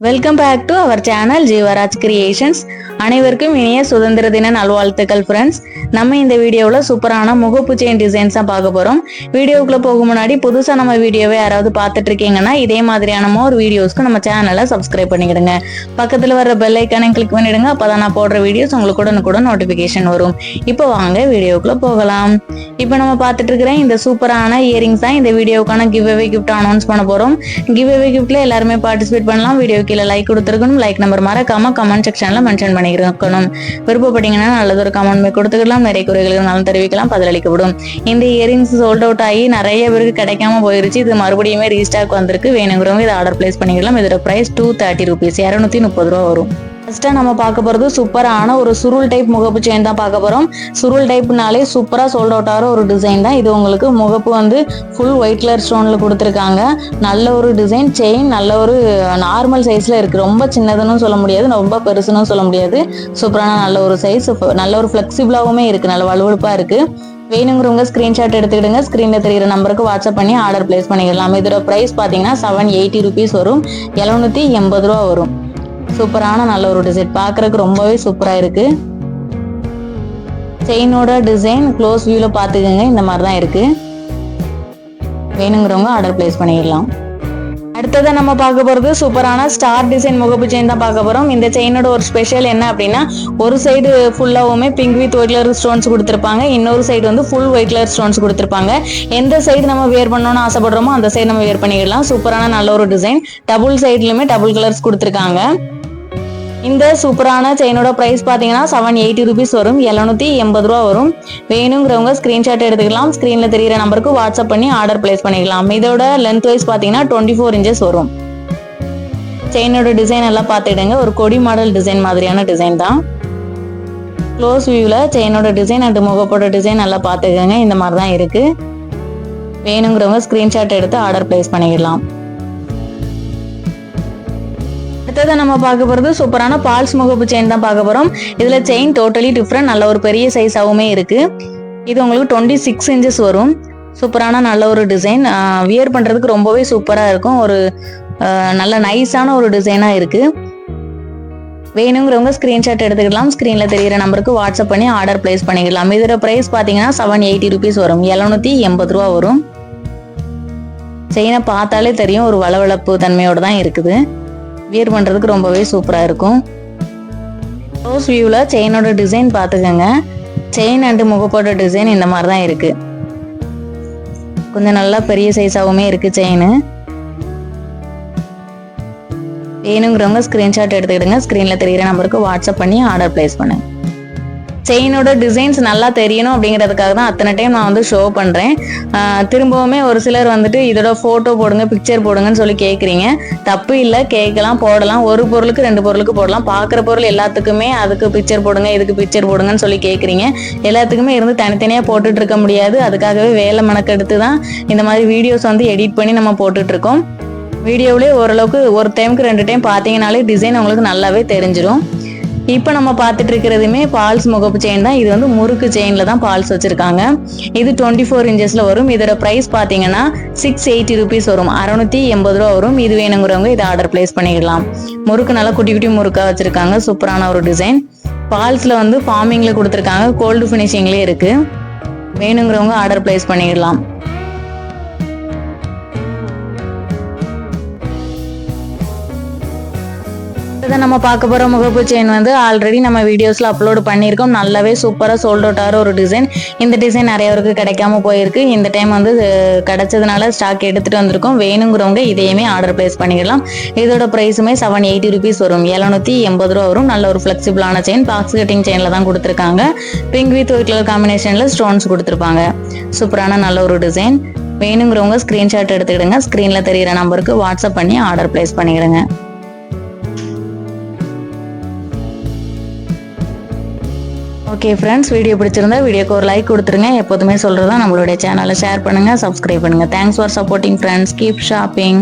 Welcome back to our channel Jeevaraj creations அனைவருக்கும் இனிய சுதந்திர தின நல்வாழ்த்துக்கள் ஃப்ரெண்ட்ஸ் நம்ம இந்த வீடியோவில் சூப்பரான முகப்பு செயின் டிசைன்ஸ் தான் பார்க்க போகிறோம் வீடியோக்குள்ளே போகும் முன்னாடி புதுசாக நம்ம வீடியோவை யாராவது பார்த்துட்டு இருக்கீங்கன்னா இதே மாதிரியான ஒரு வீடியோஸ்க்கு நம்ம சேனலை சப்ஸ்கிரைப் பண்ணிக்கிடுங்க. பக்கத்தில் வர பெல் ஐக்கானை கிளிக் பண்ணிடுங்க. அப்போ தான் நான் போடுற வீடியோஸ் உங்களுக்கு உடனுக்குடன் நோட்டிஃபிகேஷன் வரும். இப்போ வாங்க வீடியோக்குள்ளே போகலாம். இப்போ நம்ம பார்த்துட்டு இருக்கிற இந்த சூப்பரான இயரிங்ஸ் தான் இந்த வீடியோக்கான கிவ் அவே கிஃப்ட் அனௌன்ஸ் பண்ண போகிறோம் கிவ் அவே கிஃப்ட்டில் எல்லாருமே பார்ட்டிசிபேட் பண்ணலாம். வீடியோ கீழே லைக் கொடுத்துருக்கணும். லைக் நம்பர் மறக்காம கமெண்ட் செக்ஷனில் மென்ஷன் இருக்கணும் விருப்பப்பட்டீங்கன்னா நல்லது ஒரு கமெண்ட் கொடுத்துக்கலாம். நிறைய குறைகளுக்கு நலம் தெரிவிக்கலாம். பதிலளிக்கப்படும். இந்த இயரிங்ஸ் சோல்ட் அவுட் ஆகி நிறைய பேருக்கு கிடைக்காம போயிருச்சு. இது மறுபடியுமே ரீஸ்டாக் வந்திருக்கு. வேணுங்கிறவங்க இதை ஆர்டர் பிளேஸ் பண்ணிக்கலாம். இதோட பிரைஸ் டூ தேர்ட்டி ருபீஸ் இரநூத்தி முப்பது ரூபா வரும். ஃபர்ஸ்ட்டாக நம்ம பார்க்க போகிறது சூப்பரான ஒரு சுருள் டைப் முகப்பு செயின் தான் பார்க்க போகிறோம் சுருள் டைப்னாலே சூப்பராக சோல்ட் அவுட் ஆகிற ஒரு டிசைன் தான். இது உங்களுக்கு முகப்பு வந்து ஃபுல் ஒயிட் கலர் ஸ்டோனில் கொடுத்துருக்காங்க. நல்ல ஒரு டிசைன் செயின் நல்ல ஒரு நார்மல் சைஸில் இருக்குது ரொம்ப சின்னதுன்னு சொல்ல முடியாது ரொம்ப பெருசுன்னு சொல்ல முடியாது. சூப்பரான நல்ல ஒரு சைஸ் நல்ல ஒரு ஃப்ளெக்சிபிளாகவுமே இருக்குது நல்ல வலுவழுப்பாக இருக்குது வேணுங்கிறவங்க ஸ்க்ரீன்ஷாட் எடுத்துக்கிடுங்க. ஸ்க்ரீனில் தெரிகிற நம்பருக்கு வாட்ஸ்அப் பண்ணி ஆர்டர் பிளேஸ் பண்ணிக்கலாம் இதோட ப்ரைஸ் பார்த்தீங்கன்னா செவன் எயிட்டி ருபீஸ் வரும். எழுநூற்றி எண்பது ரூபா வரும். சூப்பரான நல்ல ஒரு டிசைன் பார்க்கறதுக்கு ரொம்பவே சூப்பராக இருக்கு. செயினோட டிசைன் க்ளோஸ் வியூவில் பார்த்துக்கோங்க இந்த மாதிரி தான் இருக்கு. வேணுங்கிறவங்க ஆர்டர் பிளேஸ் பண்ணிடலாம். அடுத்ததை நம்ம பார்க்க போகிறது சூப்பரான ஸ்டார் டிசைன் முகப்பு செயின் தான் பார்க்க போகிறோம் இந்த செயினோட ஒரு ஸ்பெஷல் என்ன அப்படின்னா ஒரு side ஃபுல்லாகவுமே pink with white colour stones கொடுத்துருப்பாங்க. இன்னொரு சைடு வந்து ஃபுல் ஒயிட் கலர் ஸ்டோன்ஸ் கொடுத்துருப்பாங்க. எந்த சைடு நம்ம வேர் பண்ணணும்னு ஆசைப்படுறோமோ அந்த சைடு நம்ம வேர் பண்ணிக்கலாம் சூப்பரான நல்ல ஒரு டிசைன் டபுள் சைட்லையுமே டபுள் கலர்ஸ் கொடுத்துருக்காங்க. இந்த சூப்பரான செயினோட ப்ரைஸ் பார்த்தீங்கன்னா செவன் எயிட்டி ருபீஸ் வரும். எழுநூத்தி எண்பது ரூபா வரும். வேணுங்கிறவங்க ஸ்க்ரீன்ஷாட் எடுத்துக்கலாம். ஸ்க்ரீனில் தெரியிற நம்பருக்கு வாட்ஸ்அப் பண்ணி ஆர்டர் பிளேஸ் பண்ணிக்கலாம். இதோட லென்த் வைஸ் பார்த்தீங்கன்னா டுவெண்ட்டி ஃபோர் இன்ச்சஸ் வரும் செயினோட டிசைன் எல்லாம் பார்த்துடுங்க. ஒரு கொடி மாடல் டிசைன் மாதிரியான டிசைன் தான். க்ளோஸ் வியூவில் செயினோட டிசைன் அண்ட் முகப்போட டிசைன் நல்லா பார்த்துக்கோங்க. இந்த மாதிரி தான் இருக்குது வேணுங்கிறவங்க ஸ்க்ரீன்ஷாட் எடுத்து ஆர்டர் பிளேஸ் பண்ணிடலாம் அடுத்தது நம்ம பார்க்க போகிறது சூப்பரான பால்ஸ் முகப்பு செயின் தான் பார்க்க போகிறோம் இதில் செயின் டோட்டலி டிஃப்ரெண்ட் நல்ல ஒரு பெரிய சைஸாகவுமே இருக்குது இது உங்களுக்கு டுவெண்ட்டி சிக்ஸ் இன்ச்சஸ் வரும். சூப்பரான நல்ல ஒரு டிசைன் வியர் பண்ணுறதுக்கு ரொம்பவே சூப்பராக இருக்கும். ஒரு நல்ல நைஸான ஒரு டிசைனாக இருக்குது வேணுங்கிறவங்க ஸ்க்ரீன்ஷாட் எடுத்துக்கலாம். ஸ்க்ரீனில் தெரியிற நம்பருக்கு வாட்ஸ்அப் பண்ணி ஆர்டர் பிளேஸ் பண்ணிக்கலாம். இதோட ப்ரைஸ் பார்த்தீங்கன்னா செவன் எயிட்டி ருபீஸ் வரும். எழுநூற்றி எண்பது ரூபா வரும். செயினை பார்த்தாலே தெரியும். ஒரு வளவளப்பு தன்மையோடு தான் இருக்குது. வியர் பண்ணுறதுக்கு ரொம்பவே சூப்பராக இருக்கும். க்ளோஸ் வியூவில் செயினோட டிசைன் பார்த்துக்கோங்க. செயின் அண்டு முகப்போட டிசைன் இந்த மாதிரி தான் இருக்குது கொஞ்சம் நல்லா பெரிய சைஸாகவுமே இருக்குது செயின் வேணுங்கிறவங்க ஸ்க்ரீன்ஷாட் எடுத்துக்கிடுங்க. ஸ்க்ரீனில் தெரியிற நம்பருக்கு வாட்ஸ்அப் பண்ணி ஆர்டர் பிளேஸ் பண்ணுங்கள் செயினோட டிசைன்ஸ் நல்லா தெரியணும் அப்படிங்கிறதுக்காக தான் அத்தனை டைம் நான் வந்து ஷோ பண்ணுறேன் திரும்பவுமே ஒரு சிலர் வந்துட்டு இதோட ஃபோட்டோ போடுங்க பிக்சர் போடுங்கன்னு சொல்லி கேட்குறீங்க தப்பு இல்லை கேட்கலாம் போடலாம். ஒரு பொருளுக்கு ரெண்டு பொருளுக்கு போடலாம். பார்க்குற பொருள் எல்லாத்துக்குமே அதுக்கு பிக்சர் போடுங்க இதுக்கு பிக்சர் போடுங்கன்னு சொல்லி கேட்குறீங்க எல்லாத்துக்குமே இருந்து தனித்தனியாக போட்டுட்டு இருக்க முடியாது. அதுக்காகவே வேலை மெனக்கெடுத்து தான் இந்த மாதிரி வீடியோஸ் வந்து எடிட் பண்ணி நம்ம போட்டுட்ருக்கோம் வீடியோவிலே ஓரளவுக்கு ஒரு டைமுக்கு ரெண்டு டைம் பார்த்தீங்கனாலே டிசைன் உங்களுக்கு நல்லாவே தெரிஞ்சிடும் இப்போ நம்ம பார்த்துட்டு இருக்கிறதுமே பால்ஸ் முகப்பு செயின் தான். இது வந்து முறுக்கு செயினில் தான் பால்ஸ் வச்சுருக்காங்க. இது டுவெண்ட்டி ஃபோர் இன்ச்சஸில் வரும். இதோட ப்ரைஸ் பார்த்தீங்கன்னா சிக்ஸ் எயிட்டி ருபீஸ் வரும். அறநூற்றி எண்பது ரூபா வரும். இது வேணுங்கிறவங்க இதை ஆர்டர் ப்ளேஸ் பண்ணிக்கலாம். முறுக்கு நல்லா குட்டி குட்டி முறுக்காக வச்சுருக்காங்க. சூப்பரான ஒரு டிசைன் பால்ஸில் வந்து ஃபார்மிங்கில் கொடுத்துருக்காங்க. கோல்டு ஃபினிஷிங்லேயே இருக்குது வேணுங்கிறவங்க ஆர்டர் ப்ளேஸ் பண்ணிடலாம். இதை நம்ம பார்க்க போகிற முகப்பு செயின் வந்து ஆல்ரெடி நம்ம வீடியோஸில் அப்லோட் பண்ணியிருக்கோம். நல்லாவே சூப்பராக சோல்ட் அவுட் ஆகிற ஒரு டிசைன் இந்த டிசைன் நிறைய பேருக்கு கிடைக்காம போயிருக்கு. இந்த டைம் வந்து கிடைச்சதுனால ஸ்டாக் எடுத்துகிட்டு வந்திருக்கோம். வேணுங்கிறவங்க இதையுமே ஆர்டர் ப்ளேஸ் பண்ணிக்கலாம் இதோட ப்ரைஸுமே செவன் எயிட்டி ருபீஸ் வரும். எழுநூற்றி எண்பது ரூபா வரும். நல்ல ஒரு ஃப்ளெக்சிபிளான செயின் பாக்ஸ் கட்டிங் செயினில் தான் கொடுத்துருக்காங்க. பிங்க் வித் ஒயிட் கலர் காம்பினேஷனில் ஸ்டோன்ஸ் கொடுத்துருப்பாங்க. சூப்பரான நல்ல ஒரு டிசைன் வேணுங்கிறவங்க ஸ்க்ரீன்ஷாட் எடுத்துக்கிடுங்க. ஸ்க்ரீனில் தெரியிற நம்பருக்கு வாட்ஸ்அப் பண்ணி ஆர்டர் ப்ளேஸ் பண்ணிக்கிடுங்க. ஓகே ஃப்ரெண்ட்ஸ் வீடியோ பிடிச்சிருந்தா வீடியோக்கு ஒரு லைக் கொடுத்துருங்க. எப்போதுமே சொல்கிறதா நம்மளுடைய சேனலை ஷேர் பண்ணுங்கள் சப்ஸ்கிரைப் பண்ணுங்கள் thanks for supporting friends keep shopping